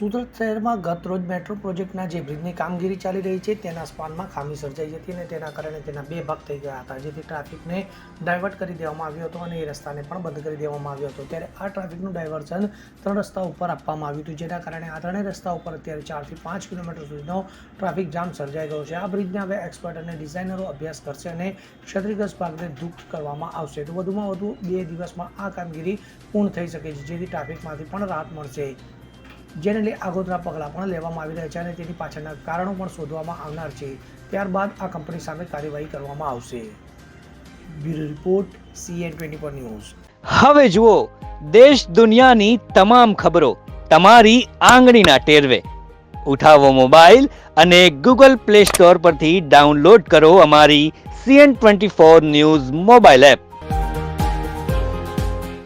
સુરત શહેરમાં ગત રોજ મેટ્રો પ્રોજેક્ટના જે બ્રિજની કામગીરી ચાલી રહી છે, તેના સ્પાનમાં ખામી સર્જાઈ હતી અને તેના કારણે તેના બે ભાગ થઈ ગયા હતા. જેથી ટ્રાફિકને ડાયવર્ટ કરી દેવામાં આવ્યો હતો અને એ રસ્તાને પણ બંધ કરી દેવામાં આવ્યો હતો. ત્યારે આ ટ્રાફિકનું ડાયવર્ઝન ત્રણ રસ્તા ઉપર આપવામાં આવ્યું હતું, જેના કારણે આ ત્રણેય રસ્તા ઉપર અત્યારે ચારથી પાંચ કિલોમીટર સુધીનો ટ્રાફિક જામ સર્જાઈ ગયો છે. આ બ્રિજને હવે એક્સપર્ટ અને ડિઝાઇનરો અભ્યાસ કરશે અને ક્ષતિગ્રસ્ત ભાગને દુઃખ કરવામાં આવશે. તો વધુમાં વધુ બે દિવસમાં આ કામગીરી પૂર્ણ થઈ શકે છે, જેથી ટ્રાફિકમાંથી પણ રાહત મળશે. જેને આગોતરા પગલાં પણ લેવામાં આવી રહ્યા છે અને તેની પાછળના કારણો પણ શોધવામાં આવનાર છે. ત્યારબાદ આ કંપની સામે કાર્યવાહી કરવામાં આવશે. Bureau report CN twenty four news. હવે જુઓ, દેશ દુનિયાની તમામ ખબરો તમારી આંગળીના ટેરવે. ઉઠાવો મોબાઈલ અને ગૂગલ પ્લે સ્ટોર પરથી ડાઉનલોડ કરો અમારી CN twenty four news mobile app.